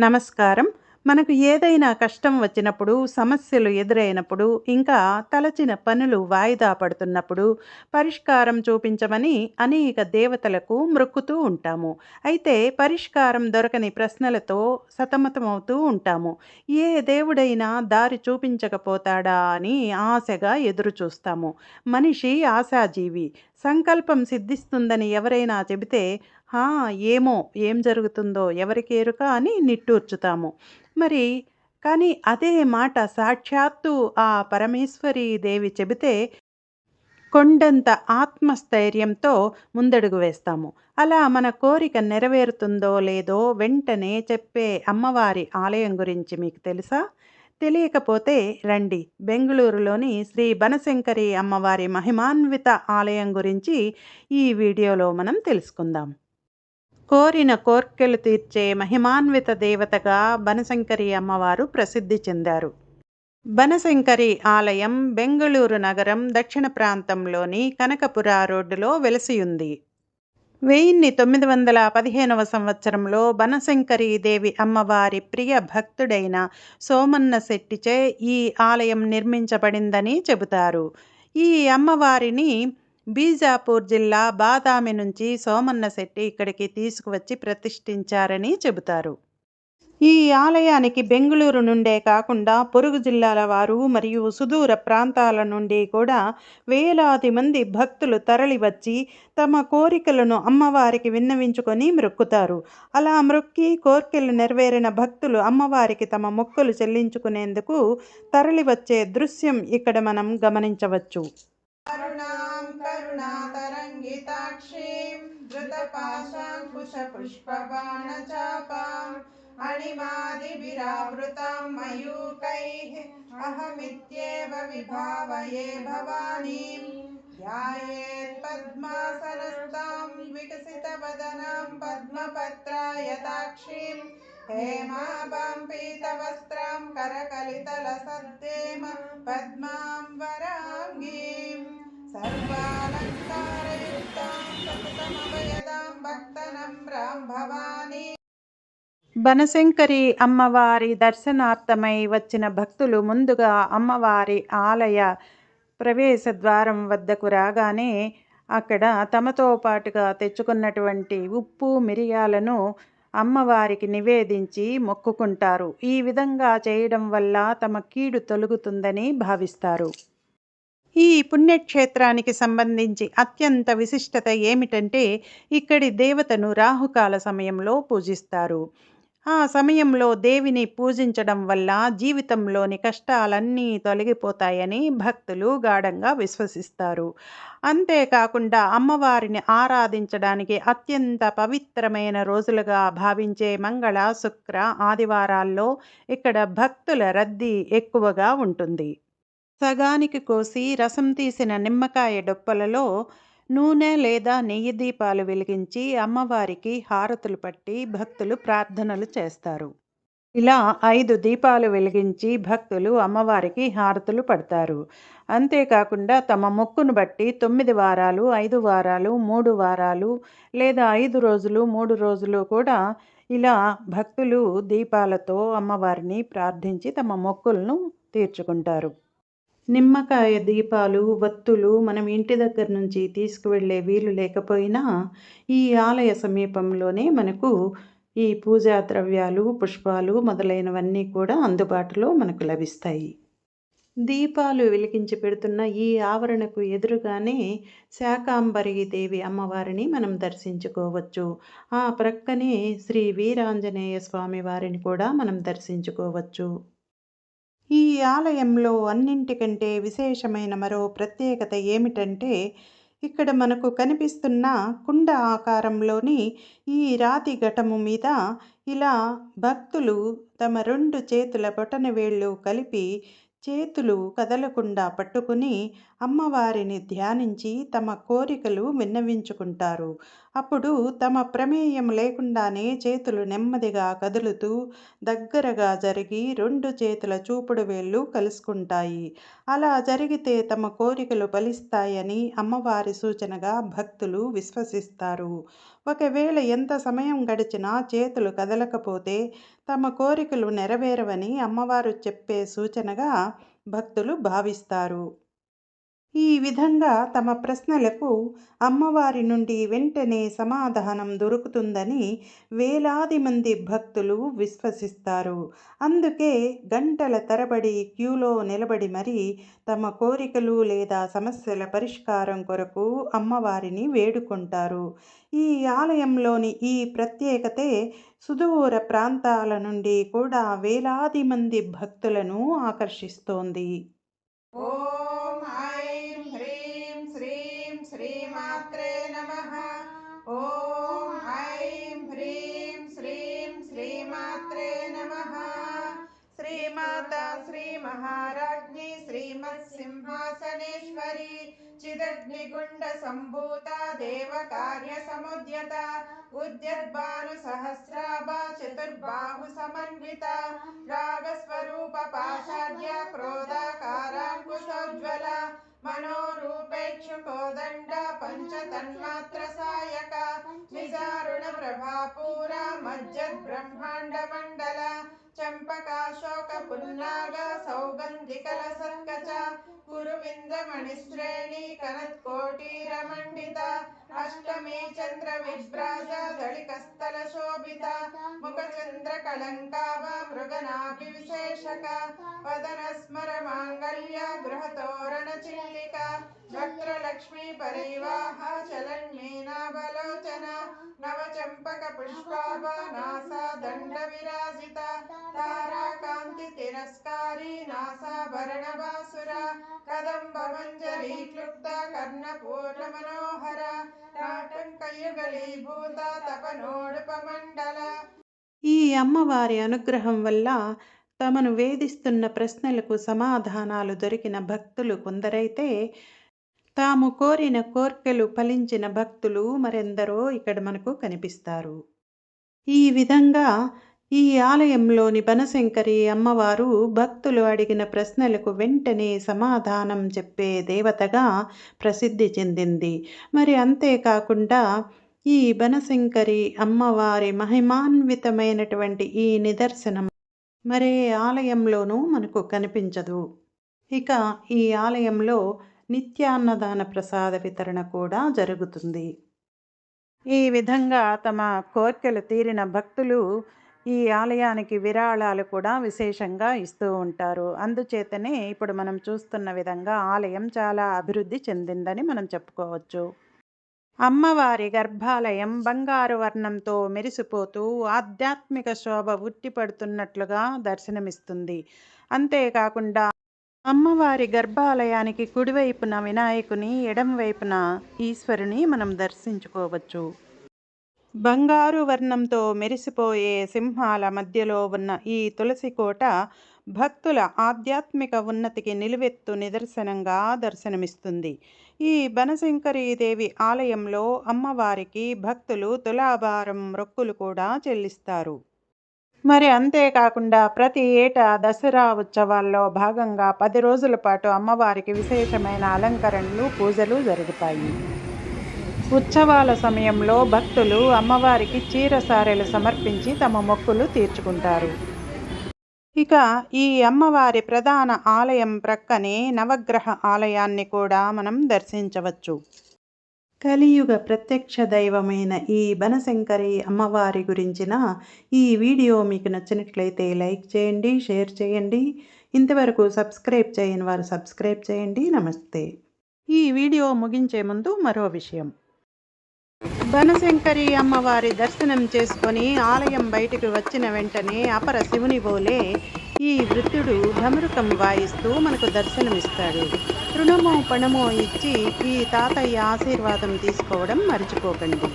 నమస్కారం. మనకు ఏదైనా కష్టం వచ్చినప్పుడు సమస్యలు ఎదురైనప్పుడు ఇంకా తలచిన పనులు వాయిదా పడుతున్నప్పుడు పరిష్కారం చూపించమని అనేక దేవతలకు మొక్కుతూ ఉంటాము. అయితే పరిష్కారం దొరకని ప్రశ్నలతో సతమతమవుతూ ఉంటాము. ఏ దేవుడైనా దారి చూపించకపోతాడా అని ఆశగా ఎదురు చూస్తాము మనిషి ఆశాజీవి. సంకల్పం సిద్ధిస్తుందని ఎవరైనా చెబితే ఏమో ఏం జరుగుతుందో ఎవరికి ఎరుక" అని నిట్టూర్చుతాము. మరి కానీ అదే మాట సాక్షాత్తు ఆ పరమేశ్వరి దేవి చెబితే కొండంత ఆత్మస్థైర్యంతో ముందడుగు వేస్తాము. అలా మన కోరిక నెరవేరుతుందో లేదో వెంటనే చెప్పే అమ్మవారి ఆలయం గురించి మీకు తెలుసా? తెలియకపోతే రండి బెంగళూరులోని శ్రీ బనశంకరి అమ్మవారి మహిమాన్విత ఆలయం గురించి ఈ వీడియోలో మనం తెలుసుకుందాం. కోరిన కోర్కెలు తీర్చే మహిమాన్విత దేవతగా బనశంకరి అమ్మవారు ప్రసిద్ధి చెందారు. బనశంకరి ఆలయం బెంగళూరు నగరం దక్షిణ ప్రాంతంలోని కనకపుర రోడ్డులో వెలసియుంది. వెయ్యిన్ని తొమ్మిది వందల పదిహేనవ సంవత్సరంలో బనశంకరీ దేవి అమ్మవారి ప్రియ భక్తుడైన సోమన్న శెట్టిచే ఈ ఆలయం నిర్మించబడిందని చెబుతారు. ఈ అమ్మవారిని బీజాపూర్ జిల్లా బాదామి నుంచి సోమన్నశెట్టి ఇక్కడికి తీసుకువచ్చి ప్రతిష్ఠించారని చెబుతారు. ఈ ఆలయానికి బెంగళూరు నుండే కాకుండా పొరుగు జిల్లాల వారు మరియు సుదూర ప్రాంతాల నుండి కూడా వేలాది మంది భక్తులు తరలివచ్చి తమ కోరికలను అమ్మవారికి విన్నవించుకొని మ్రొక్కుతారు. అలా మ్రొక్కి కోరికలు నెరవేరిన భక్తులు అమ్మవారికి తమ మొక్కులు చెల్లించుకునేందుకు తరలివచ్చే దృశ్యం ఇక్కడ మనం గమనించవచ్చు. करुणातरङ्गिताक्षीं धृतपाशाङ्कुशपुष्पबाणचापाम् अणिमादिभिरावृतां मयूकैः, अहमित्येव विभावये भवानीं। ध्यायेत्पद्मासनस्तां विकसितवदनां पद्मपत्रायताक्षीं हेमाबां पीतवस्त्रां, करकलितलसद्देम पद्मां वराङ्गीम्। బనశంకరి అమ్మవారి దర్శనార్థమై వచ్చిన భక్తులు ముందుగా అమ్మవారి ఆలయ ప్రవేశ ద్వారం వద్దకు రాగానే అక్కడ తమతో పాటుగా తెచ్చుకున్నటువంటి ఉప్పు మిరియాలను అమ్మవారికి నివేదించి మొక్కుకుంటారు. ఈ విధంగా చేయడం వల్ల తమ కీడు తొలగుతుందని భావిస్తారు. ఈ పుణ్యక్షేత్రానికి సంబంధించి అత్యంత విశిష్టత ఏమిటంటే ఇక్కడి దేవతను రాహుకాల సమయంలో పూజిస్తారు. ఆ సమయంలో దేవిని పూజించడం వల్ల జీవితంలోని కష్టాలన్నీ తొలగిపోతాయని భక్తులు గాఢంగా విశ్వసిస్తారు. అంతేకాకుండా అమ్మవారిని ఆరాధించడానికి అత్యంత పవిత్రమైన రోజులుగా భావించే మంగళ, శుక్ర, ఆదివారాల్లో ఇక్కడ భక్తుల రద్దీ ఎక్కువగా ఉంటుంది. సగానికి కోసి రసం తీసిన నిమ్మకాయ డొప్పలలో నూనె లేదా నెయ్యి దీపాలు వెలిగించి అమ్మవారికి హారతులు పట్టి భక్తులు ప్రార్థనలు చేస్తారు. ఇలా ఐదు దీపాలు వెలిగించి భక్తులు అమ్మవారికి హారతులు పడతారు. అంతేకాకుండా తమ మొక్కును బట్టి తొమ్మిది వారాలు, ఐదు వారాలు, మూడు వారాలు లేదా ఐదు రోజులు, మూడు రోజులు కూడా ఇలా భక్తులు దీపాలతో అమ్మవారిని ప్రార్థించి తమ మొక్కులను తీర్చుకుంటారు. నిమ్మకాయ దీపాలు, వత్తులు మనం ఇంటి దగ్గర నుంచి తీసుకువెళ్ళే వీలు లేకపోయినా ఈ ఆలయ సమీపంలోనే మనకు ఈ పూజా ద్రవ్యాలు, పుష్పాలు మొదలైనవన్నీ కూడా అందుబాటులో మనకు లభిస్తాయి. దీపాలు వెలిగించి పెడుతున్న ఈ ఆవరణకు ఎదురుగానే శాకాంబరీ దేవి అమ్మవారిని మనం దర్శించుకోవచ్చు. ఆ ప్రక్కనే శ్రీ వీరాంజనేయ స్వామి వారిని కూడా మనం దర్శించుకోవచ్చు. ఈ ఆలయంలో అన్నింటికంటే విశేషమైన మరో ప్రత్యేకత ఏమిటంటే ఇక్కడ మనకు కనిపిస్తున్న కుండ ఆకారంలోని ఈ రాతి ఘటము మీద ఇలా భక్తులు తమ రెండు చేతుల బొటనవేళ్ళు కలిపి చేతులు కదలకుండా పట్టుకుని అమ్మవారిని ధ్యానించి తమ కోరికలు విన్నవించుకుంటారు. అప్పుడు తమ ప్రమేయం లేకుండానే చేతులు నెమ్మదిగా కదులుతూ దగ్గరగా జరిగి రెండు చేతుల చూపుడు వేళ్ళు కలుసుకుంటాయి. అలా జరిగితే తమ కోరికలు ఫలిస్తాయని అమ్మవారి సూచనగా భక్తులు విశ్వసిస్తారు. ఒకవేళ ఎంత సమయం గడిచినా చేతులు కదలకపోతే తమ కోరికలు నెరవేరవని అమ్మవారు చెప్పే సూచనగా భక్తులు భావిస్తారు. ఈ విధంగా తమ ప్రశ్నలకు అమ్మవారి నుండి వెంటనే సమాధానం దొరుకుతుందని వేలాది మంది భక్తులు విశ్వసిస్తారు. అందుకే గంటల తరబడి క్యూలో నిలబడి మరి తమ కోరికలు లేదా సమస్యల పరిష్కారం కొరకు అమ్మవారిని వేడుకుంటారు. ఈ ఆలయంలోని ఈ ప్రత్యేకతే సుదూర ప్రాంతాల నుండి కూడా వేలాది మంది భక్తులను ఆకర్షిస్తోంది. ఓ శ్రీమాత్రే నమః ఓం ఐం హ్రీం శ్రీం శ్రీమాత్రే నమ శ్రీమాత శ్రీ మహారాజ్ఞి శ్రీమత్ సింహాసనేశ్వరి చిదగ్నిగుండ సంభూత దేవ కార్య సముద్యత ఉద్యద్బాను సహస్రాభ చతుర్బాహు సమన్విత రాగస్వరూప పాశాద్య క్రోధాకారాంకుశోజ్వల మనోరూపేక్షుకోదండ పంచతన్మాత్ర సాయక. నిజారుణ ప్రభాపూర మజ్జద్ బ్రహ్మాండ మండల చంపకాశోక పున్నాగ సౌగంధికల సత్కచ కురువిందమణిశ్రేణి కనత్కోటీరమండిత అష్టమి చంద్ర విభ్రాజ దళికస్థల శోభిత ముఖ చంద్ర కళంకావ మృగనాభి విశేషక నాసా దండ విరాజిత తారాకాంతి తిరస్కారి నాసాభరణ బాసుర క్లుప్త కర్ణపూర్ణ మనోహర నాటంకయుగలీభూత తపనోడుపమండల ఈ అమ్మవారి అనుగ్రహం వల్ల తమను వేధిస్తున్న ప్రశ్నలకు సమాధానాలు దొరికిన భక్తులు కొందరైతే తాము కోరిన కోర్కెలు ఫలించిన భక్తులు మరెందరో ఇక్కడ మనకు కనిపిస్తారు. ఈ విధంగా ఈ ఆలయంలోని బనశంకరి అమ్మవారు భక్తులు అడిగిన ప్రశ్నలకు వెంటనే సమాధానం చెప్పే దేవతగా ప్రసిద్ధి చెందింది. మరి అంతేకాకుండా ఈ బనశంకరి అమ్మవారి మహిమాన్వితమైనటువంటి ఈ నిదర్శనం మరే ఆలయంలోనూ మనకు కనిపించదు. ఇక ఈ ఆలయంలో నిత్యాన్నదాన ప్రసాద వితరణ కూడా జరుగుతుంది. ఈ విధంగా తమ కోర్కెలు తీరిన భక్తులు ఈ ఆలయానికి విరాళాలు కూడా విశేషంగా ఇస్తూ ఉంటారు. అందుచేతనే ఇప్పుడు మనం చూస్తున్న విధంగా ఆలయం చాలా అభివృద్ధి చెందిందని మనం చెప్పుకోవచ్చు. అమ్మవారి గర్భాలయం బంగారు వర్ణంతో మెరిసిపోతూ ఆధ్యాత్మిక శోభ ఉట్టిపడుతున్నట్లుగా దర్శనమిస్తుంది. అంతేకాకుండా అమ్మవారి గర్భాలయానికి కుడివైపున వినాయకుని ఎడంవైపున ఈశ్వరుని మనం దర్శించుకోవచ్చు. బంగారు వర్ణంతో మెరిసిపోయే సింహాల మధ్యలో ఉన్న ఈ తులసి కోట భక్తుల ఆధ్యాత్మిక ఉన్నతికి నిలువెత్తు నిదర్శనంగా దర్శనమిస్తుంది. ఈ బనశంకరీదేవి ఆలయంలో అమ్మవారికి భక్తులు తులాభారం రొక్కులు కూడా చెల్లిస్తారు. మరి అంతేకాకుండా ప్రతి ఏటా దసరా ఉత్సవాల్లో భాగంగా పది రోజుల పాటు అమ్మవారికి విశేషమైన అలంకరణలు పూజలు జరుగుతాయి. ఉత్సవాల సమయంలో భక్తులు అమ్మవారికి చీరసారెలు సమర్పించి తమ మొక్కులు తీర్చుకుంటారు. ఇక ఈ అమ్మవారి ప్రధాన ఆలయం ప్రక్కనే నవగ్రహ ఆలయాన్ని కూడా మనం దర్శించవచ్చు. కలియుగ ప్రత్యక్ష దైవమైన ఈ బనశంకరి అమ్మవారి గురించిన ఈ వీడియో మీకు నచ్చినట్లయితే లైక్ చేయండి షేర్ చేయండి. ఇంతవరకు సబ్స్క్రైబ్ చేయని వారు సబ్స్క్రైబ్ చేయండి. నమస్తే. ఈ వీడియో ముగించే ముందు మరో విషయం. బనశంకరి అమ్మవారి దర్శనం చేసుకొని ఆలయం బయటకు వచ్చిన వెంటనే అపర శివుని బోలే ఈ వృద్ధుడు భమరుకం వాయిస్తూ మనకు దర్శనమిస్తాడు. రుణమో పణమో ఇచ్చి ఈ తాతయ్య ఆశీర్వాదం తీసుకోవడం మర్చిపోకండి.